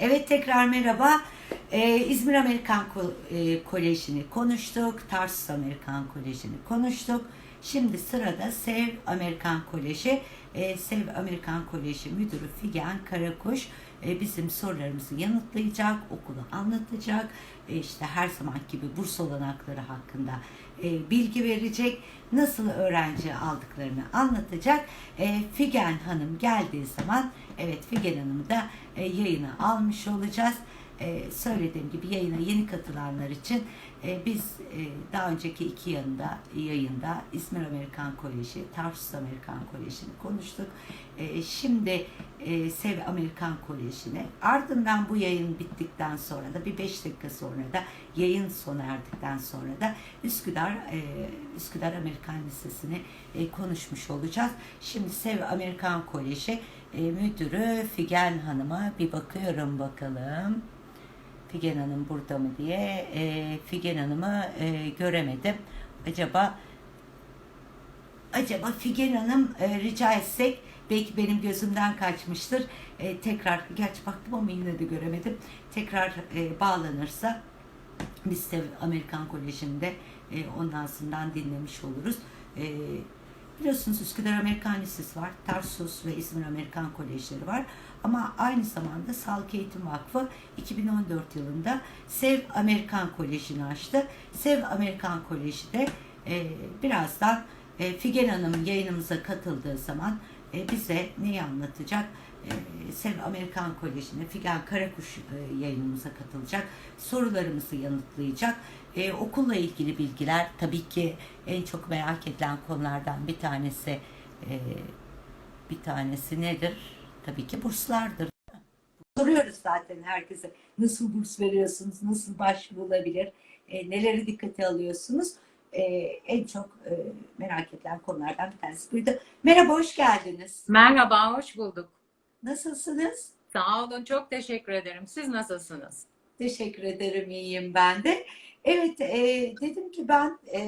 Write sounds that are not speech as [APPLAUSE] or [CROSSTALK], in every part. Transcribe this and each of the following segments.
Evet tekrar merhaba. Ee, İzmir Amerikan Ko- e, Koleji'ni konuştuk. Tarsus Amerikan Koleji'ni konuştuk. Şimdi sırada Sev Amerikan Koleji. Ee, Sev Amerikan Koleji Müdürü Figen Karakuş e, bizim sorularımızı yanıtlayacak, okulu anlatacak. E, işte her zaman gibi burs olanakları hakkında e, bilgi verecek. Nasıl öğrenci aldıklarını anlatacak. Figen Hanım geldiği zaman evet Figen Hanım'ı da yayına almış olacağız. E, söylediğim gibi yayına yeni katılanlar için e, biz e, daha önceki iki yanında yayında İzmir Amerikan Koleji, Tarsus Amerikan Koleji'ni konuştuk. E, şimdi e, Sev Amerikan Koleji'ne ardından bu yayın bittikten sonra da bir beş dakika sonra da yayın sona erdikten sonra da Üsküdar e, Üsküdar Amerikan Lisesi'ni e, konuşmuş olacağız. Şimdi Sev Amerikan Koleji e, müdürü Figen Hanım'a bir bakıyorum bakalım. Figen Hanım burada mı diye e, Figen Hanım'ı e, göremedim. Acaba acaba Figen Hanım e, rica etsek belki benim gözümden kaçmıştır. E, tekrar gerçi baktım ama yine de göremedim. Tekrar e, bağlanırsa biz de Amerikan Koleji'nde e, ağzından dinlemiş oluruz. E, biliyorsunuz Üsküdar Amerikan Lisesi var. Tarsus ve İzmir Amerikan Kolejleri var. Ama aynı zamanda Sağlık Eğitim Vakfı 2014 yılında Sev Amerikan Koleji'ni açtı. Sev Amerikan Koleji de e, birazdan e, Figen Hanım yayınımıza katıldığı zaman e, bize neyi anlatacak? E, Sev Amerikan Koleji'ne Figen Karakuş e, yayınımıza katılacak. Sorularımızı yanıtlayacak. E, okulla ilgili bilgiler tabii ki en çok merak edilen konulardan bir tanesi e, bir tanesi nedir? Tabii ki burslardır. Soruyoruz zaten herkese. Nasıl burs veriyorsunuz? Nasıl başvurulabilir? E, neleri dikkate alıyorsunuz? E, en çok e, merak edilen konulardan bir tanesi buydu. Merhaba, hoş geldiniz. Merhaba, hoş bulduk. Nasılsınız? Sağ olun, çok teşekkür ederim. Siz nasılsınız? Teşekkür ederim, iyiyim ben de. Evet, e, dedim ki ben e,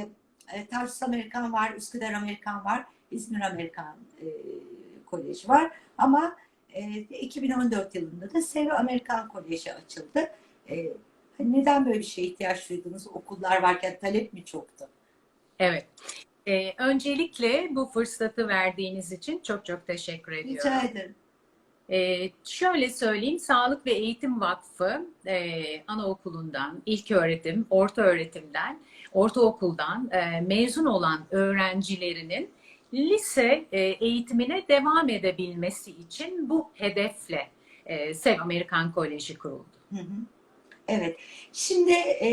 e, Tarsus Amerikan var, Üsküdar Amerikan var, İzmir Amerikan e, Koleji var. Ama e, 2014 yılında da Sev Amerikan Koleji açıldı. E, neden böyle bir şeye ihtiyaç duydunuz? Okullar varken talep mi çoktu? Evet. Ee, öncelikle bu fırsatı verdiğiniz için çok çok teşekkür ediyorum. Rica ederim. Ee, şöyle söyleyeyim, Sağlık ve Eğitim Vakfı e, anaokulundan, ilk öğretim, orta öğretimden, ortaokuldan e, mezun olan öğrencilerinin lise e, eğitimine devam edebilmesi için bu hedefle e, Sev Amerikan Koleji kuruldu. Hı hı. Evet. Şimdi e,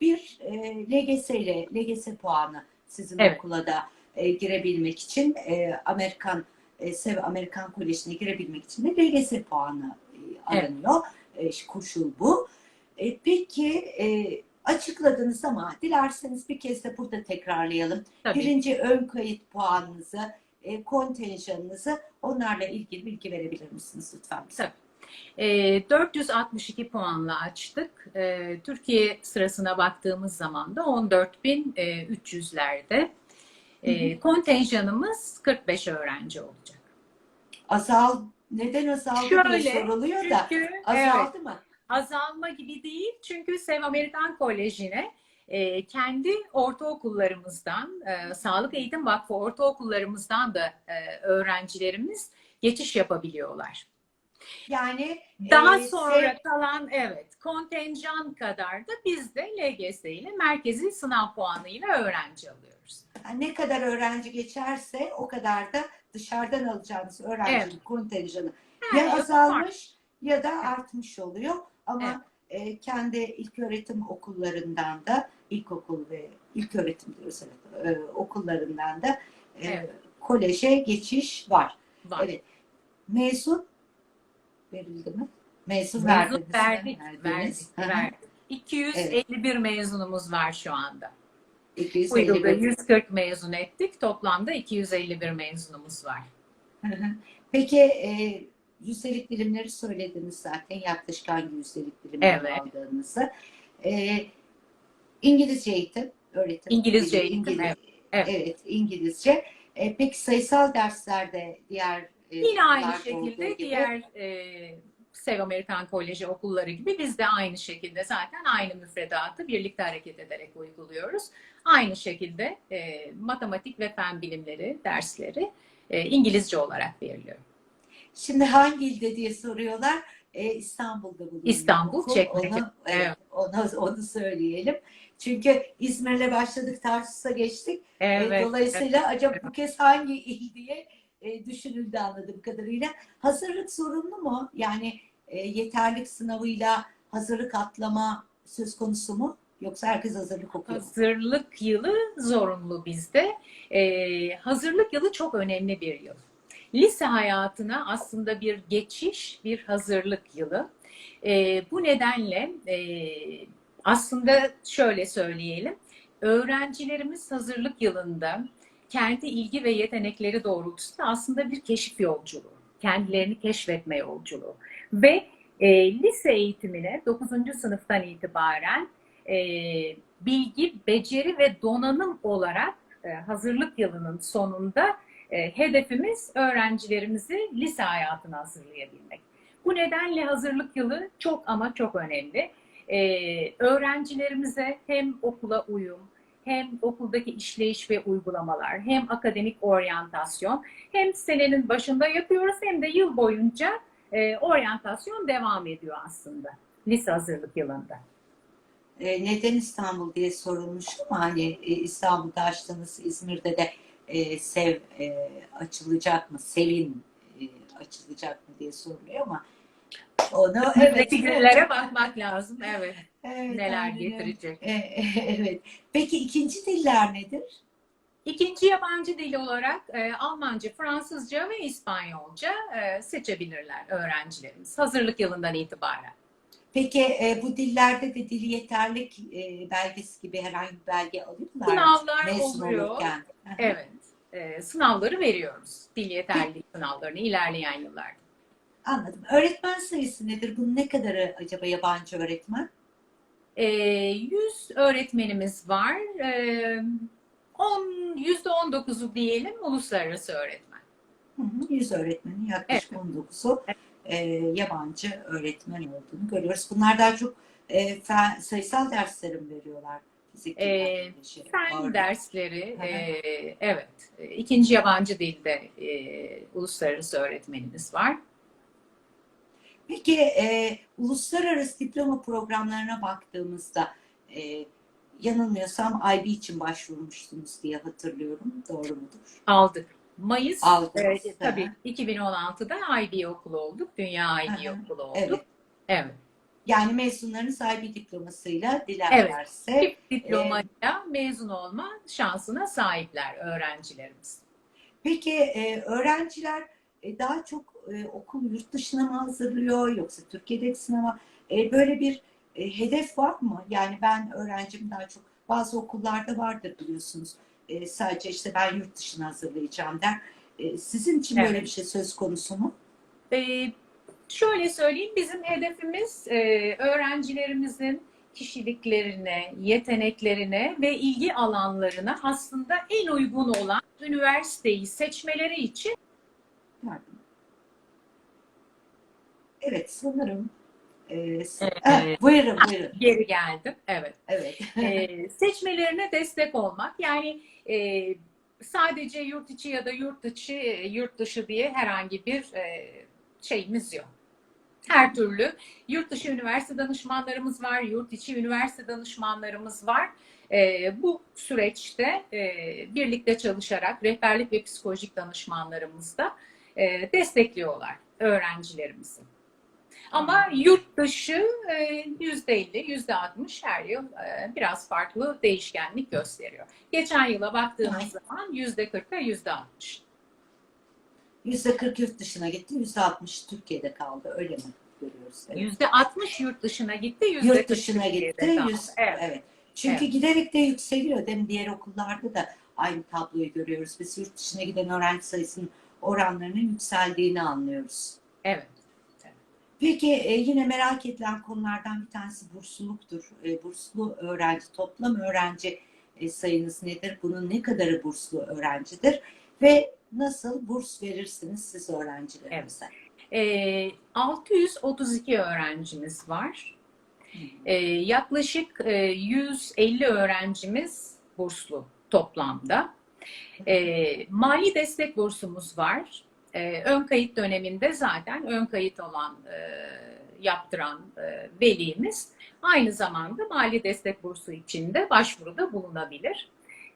bir e, LGS ile LGS puanı sizin Evet. okula da e, girebilmek için e, Amerikan e, Sev Amerikan Koleji'ne girebilmek için de LGS puanı e, aranıyor. E, koşul bu. E, peki e, açıkladınız ama dilerseniz bir kez de burada tekrarlayalım. Tabii. Birinci ön kayıt puanınızı, e, kontenjanınızı onlarla ilgili bilgi verebilir misiniz lütfen? Tabii. E, 462 puanla açtık. E, Türkiye sırasına baktığımız zaman da 14.300'lerde. E, kontenjanımız 45 öğrenci olacak. Azal neden azaldı diye Şöyle, soruluyor da Çünkü evet, azaldı mı? azalma gibi değil. Çünkü Sev Amerikan Koleji'ne e, kendi ortaokullarımızdan, e, Sağlık Eğitim Vakfı ortaokullarımızdan da e, öğrencilerimiz geçiş yapabiliyorlar. Yani Daha e, sonra sev- kalan evet kontenjan kadar da biz de LGS ile merkezi sınav puanıyla öğrenci alıyoruz. Ne kadar öğrenci geçerse o kadar da dışarıdan alacağınız öğrencinin Evet. kontenjanı Ha, ya azalmış ya da artmış oluyor. Ama Evet. e, kendi ilköğretim okullarından da ilkokul ve ilköğretim diyoruz evet, e, okullarından da e, Evet. koleje geçiş var. Var. Evet. Mezun verildi mi? Mezun, Mezun verdiniz. verdik, Verdiniz. verdik, verdik. 251 mezunumuz var şu anda. Bu 251. yılda 140 mezun ettik. Toplamda 251 mezunumuz var. Hı hı. Peki e, yüzdelik dilimleri söylediniz zaten yaklaşık hangi yüzdelik dilimleri Evet. aldığınızı. E, İngilizce eğitim, öğretim. İngilizce eğitim, İngiliz- evet. evet, İngilizce. E, peki sayısal derslerde diğer e, Yine aynı şekilde diğer e, Sev Amerikan Koleji okulları gibi biz de aynı şekilde zaten aynı müfredatı birlikte hareket ederek uyguluyoruz. Aynı şekilde e, matematik ve fen bilimleri dersleri e, İngilizce olarak veriliyor. Şimdi hangi ilde diye soruyorlar. Ee, İstanbul'da bulunuyor. İstanbul, okul. Çekmeköy. Onu, evet, Evet. onu, onu söyleyelim. Çünkü İzmir'le başladık, Tarsus'a geçtik. Ee, Evet. Dolayısıyla acaba bu kez hangi il diye e, düşünüldü anladığım kadarıyla. Hazırlık sorumlu mu? Yani e, yeterlik sınavıyla hazırlık atlama söz konusu mu? Yoksa herkes hazırlık okuyor? Hazırlık yılı zorunlu bizde. Ee, hazırlık yılı çok önemli bir yıl. Lise hayatına aslında bir geçiş, bir hazırlık yılı. Ee, bu nedenle e, aslında şöyle söyleyelim. Öğrencilerimiz hazırlık yılında kendi ilgi ve yetenekleri doğrultusunda aslında bir keşif yolculuğu, kendilerini keşfetme yolculuğu ve e, lise eğitimine 9. sınıftan itibaren e, bilgi, beceri ve donanım olarak e, hazırlık yılının sonunda e, hedefimiz öğrencilerimizi lise hayatına hazırlayabilmek. Bu nedenle hazırlık yılı çok ama çok önemli. E, öğrencilerimize hem okula uyum, hem okuldaki işleyiş ve uygulamalar, hem akademik oryantasyon, hem senenin başında yapıyoruz hem de yıl boyunca e, oryantasyon devam ediyor aslında lise hazırlık yılında. E, neden İstanbul diye sorulmuş ama hani e, İstanbul'da açtığınız İzmir'de de e, sev e, açılacak mı? Sevin e, açılacak mı diye soruluyor ama onu evet. Günlere bakmak lazım. Evet. evet, Neler öyle. getirecek. E, e, evet. Peki ikinci diller nedir? İkinci yabancı dil olarak e, Almanca, Fransızca ve İspanyolca e, seçebilirler öğrencilerimiz hazırlık yılından itibaren. Peki e, bu dillerde de dil yeterlik e, belgesi gibi herhangi bir belge alıyorlar? Sınavlar Mezun oluyor. olurken. [LAUGHS] Evet. E, sınavları veriyoruz. Dil yeterlilik sınavlarını ilerleyen yıllarda. Anladım. Öğretmen sayısı nedir? Bunun ne kadarı acaba yabancı öğretmen? E, 100 öğretmenimiz var. E, 10, %19'u diyelim uluslararası öğretmen. Hı hı, 100 öğretmenin yaklaşık 19'u e, yabancı öğretmen olduğunu görüyoruz. Bunlar daha çok e, fen, sayısal derslerim veriyorlar. Fizik, E, Fen ağırlık. dersleri, Hı hı. e, evet. E, İkinci yabancı dilde e, uluslararası öğretmenimiz var. Peki e, uluslararası diploma programlarına baktığımızda e, yanılmıyorsam IB için başvurmuştunuz diye hatırlıyorum. Doğru mudur? Aldık. Mayıs, Aldınız. e, tabii Hı 2016'da IB okulu olduk. Dünya IB hı. okulu olduk. Evet. Evet. Yani mezunlarınız IB diplomasıyla dilerlerse Çift diplomayla mezun olma şansına sahipler öğrencilerimiz. Peki e, öğrenciler e, daha çok e, okul yurt dışına mı hazırlıyor yoksa Türkiye'deki sınava e, böyle bir e, hedef var mı? Yani ben öğrencim daha çok bazı okullarda vardır biliyorsunuz. E, sadece işte ben yurt dışına hazırlayacağım der. E, sizin için böyle Evet. bir şey söz konusu mu? Ee, şöyle söyleyeyim, bizim hedefimiz e, öğrencilerimizin kişiliklerine, yeteneklerine ve ilgi alanlarına aslında en uygun olan üniversiteyi seçmeleri için Pardon. Evet sanırım. E, s- Evet. Ha, buyurun buyurun. geri geldim. Evet. Evet. [LAUGHS] Ee, seçmelerine destek olmak. Yani e, sadece yurt içi ya da yurt içi, yurt dışı diye herhangi bir e, şeyimiz yok. Her türlü yurt dışı üniversite danışmanlarımız var, yurt içi üniversite danışmanlarımız var. E, bu süreçte e, birlikte çalışarak rehberlik ve psikolojik danışmanlarımız da e, destekliyorlar öğrencilerimizi. Ama yurt dışı e, yüzde elli, yüzde altmış her yıl e, biraz farklı değişkenlik gösteriyor. Geçen yıla baktığımız zaman yüzde kırkta yüzde altmış. Yüzde 40 yurt dışına gitti, yüzde 60 Türkiye'de kaldı. Öyle mi görüyoruz? Evet. Yüzde altmış yurt dışına gitti, yüzde Yurt kırk dışına gitti. Yüz, Evet. evet. Çünkü Evet. giderek de yükseliyor. Değil mi? Diğer okullarda da aynı tabloyu görüyoruz. Biz yurt dışına giden öğrenci sayısının oranlarının yükseldiğini anlıyoruz. evet. Peki e, yine merak edilen konulardan bir tanesi bursluluktur. E, burslu öğrenci, toplam öğrenci e, sayınız nedir? Bunun ne kadarı burslu öğrencidir? Ve nasıl burs verirsiniz siz öğrencilerinize? E, 632 öğrencimiz var. E, yaklaşık e, 150 öğrencimiz burslu toplamda. E, mali destek bursumuz var. E, ön kayıt döneminde zaten ön kayıt olan e, yaptıran e, velimiz aynı zamanda mali destek bursu için de başvuruda bulunabilir.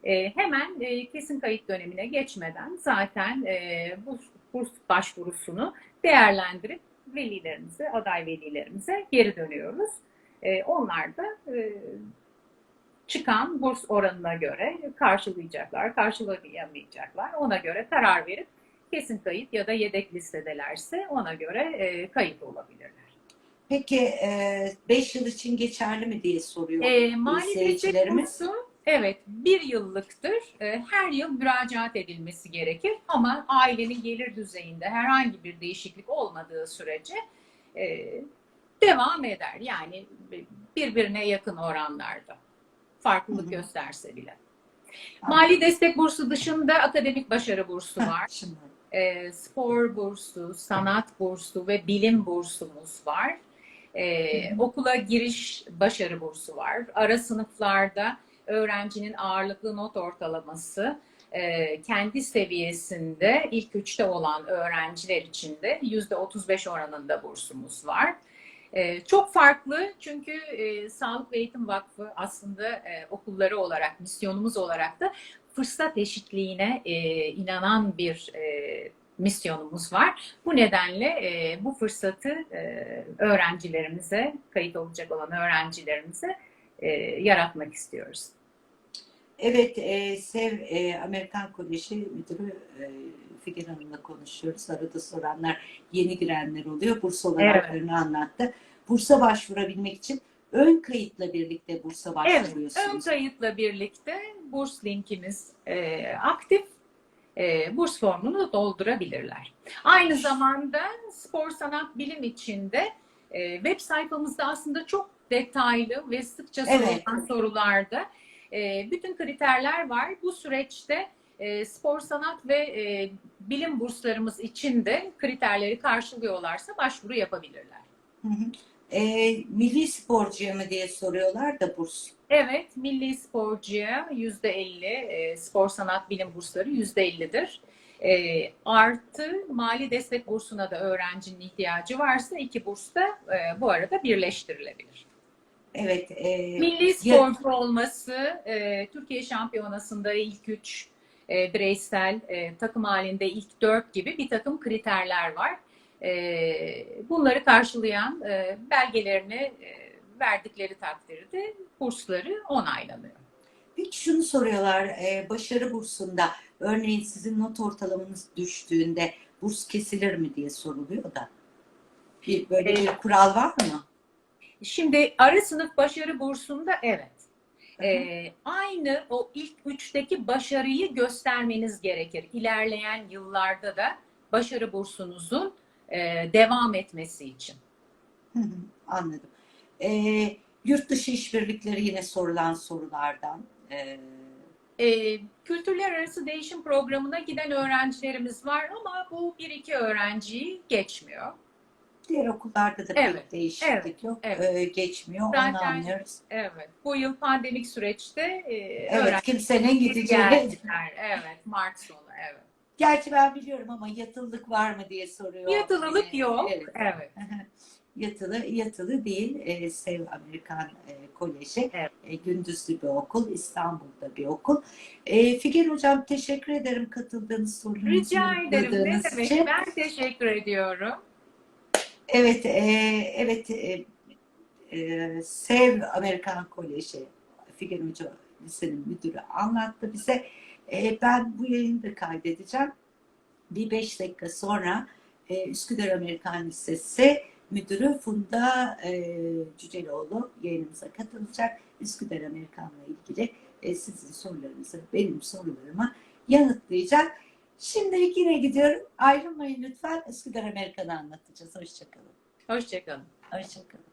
E, hemen e, kesin kayıt dönemine geçmeden zaten e, bu burs başvurusunu değerlendirip velilerimize, aday velilerimize geri dönüyoruz. E, onlar da e, çıkan burs oranına göre karşılayacaklar, karşılayamayacaklar. Ona göre karar verip kesin kayıt ya da yedek listedelerse ona göre e, kayıt olabilirler. Peki 5 yıl için geçerli mi diye soruyor E, mali destek izleyicilerimiz. kursu evet bir yıllıktır. E, her yıl müracaat edilmesi gerekir ama ailenin gelir düzeyinde herhangi bir değişiklik olmadığı sürece e, devam eder. Yani birbirine yakın oranlarda. Farklılık Hı hı. gösterse bile. Mali destek bursu dışında akademik başarı bursu var. Şimdi. E, spor bursu, sanat bursu ve bilim bursumuz var. E, okula giriş başarı bursu var. Ara sınıflarda öğrencinin ağırlıklı not ortalaması e, kendi seviyesinde ilk üçte olan öğrenciler için de yüzde 35 oranında bursumuz var. E, çok farklı çünkü e, Sağlık ve Eğitim Vakfı aslında e, okulları olarak, misyonumuz olarak da fırsat eşitliğine e, inanan bir e, misyonumuz var. Bu nedenle e, bu fırsatı e, öğrencilerimize, kayıt olacak olan öğrencilerimize e, yaratmak istiyoruz. Evet, e, SEV e, Amerikan Koleji Müdürü e, Figen Hanım'la konuşuyoruz. Arada soranlar, yeni girenler oluyor. Burs olanaklarını anlattı. Bursa başvurabilmek için ön kayıtla birlikte bursa Evet, başvuruyorsunuz. ön kayıtla birlikte burs linkimiz e, aktif. E, burs formunu doldurabilirler. Aynı zamanda spor sanat bilim içinde e, web sayfamızda aslında çok detaylı ve sıkça Evet. sorulan sorularda e, bütün kriterler var. Bu süreçte e, spor sanat ve e, bilim burslarımız için de kriterleri karşılıyorlarsa başvuru yapabilirler. Hı hı. E, milli sporcuya mı diye soruyorlar da burs. Evet, milli sporcuya yüzde elli, e, spor sanat bilim bursları yüzde ellidir. E, artı mali destek bursuna da öğrencinin ihtiyacı varsa iki burs da e, bu arada birleştirilebilir. Evet. E, Milli sporcu olması, e, Türkiye Şampiyonası'nda ilk üç e, bireysel, e, takım halinde ilk dört gibi bir takım kriterler var. E, bunları karşılayan e, belgelerini e, verdikleri takdirde bursları onaylanıyor. Peki şunu soruyorlar, e, başarı bursunda örneğin sizin not ortalamanız düştüğünde burs kesilir mi diye soruluyor da. Bir böyle bir kural var mı? Şimdi ara sınıf başarı bursunda evet. Ee, aynı o ilk üçteki başarıyı göstermeniz gerekir. İlerleyen yıllarda da başarı bursunuzun e, devam etmesi için. Hı hı, Anladım. E, yurt dışı işbirlikleri yine sorulan sorulardan. E, E, kültürler arası değişim programına giden öğrencilerimiz var ama bu bir iki öğrenciyi geçmiyor. Diğer okullarda da Evet, pek değişiklik evet, yok. evet. E, geçmiyor, onu Zaten- anlıyoruz. Evet. Bu yıl pandemik süreçte e, Evet, kimsenin gideceği. Evet, Mart sonu. Evet. Gerçi ben biliyorum ama yatılılık var mı diye soruyor. Yatılılık E, yok. Evet. Evet. Yatılı, yatılı değil. E, Sev Amerikan e, Koleji. Evet. E, gündüzlü bir okul. İstanbul'da bir okul. E, Figen Hocam teşekkür ederim katıldığınız sorunuzu Rica ederim. Ne demek? için. Ben teşekkür ediyorum. Evet, e, evet. E, e, Sev Amerikan Koleji Figen Hoca lisenin müdürü anlattı bize. E, ben bu yayını da kaydedeceğim. Bir beş dakika sonra e, Üsküdar Amerikan Lisesi müdürü Funda e, Cüceloğlu yayınımıza katılacak. Üsküdar Amerikan'la ilgili e, sizin sorularınızı, benim sorularımı yanıtlayacak. Şimdilik yine gidiyorum. Ayrılmayın lütfen. Üsküdar Amerikan'ı anlatacağız. Hoşçakalın. Hoşçakalın. Hoşçakalın.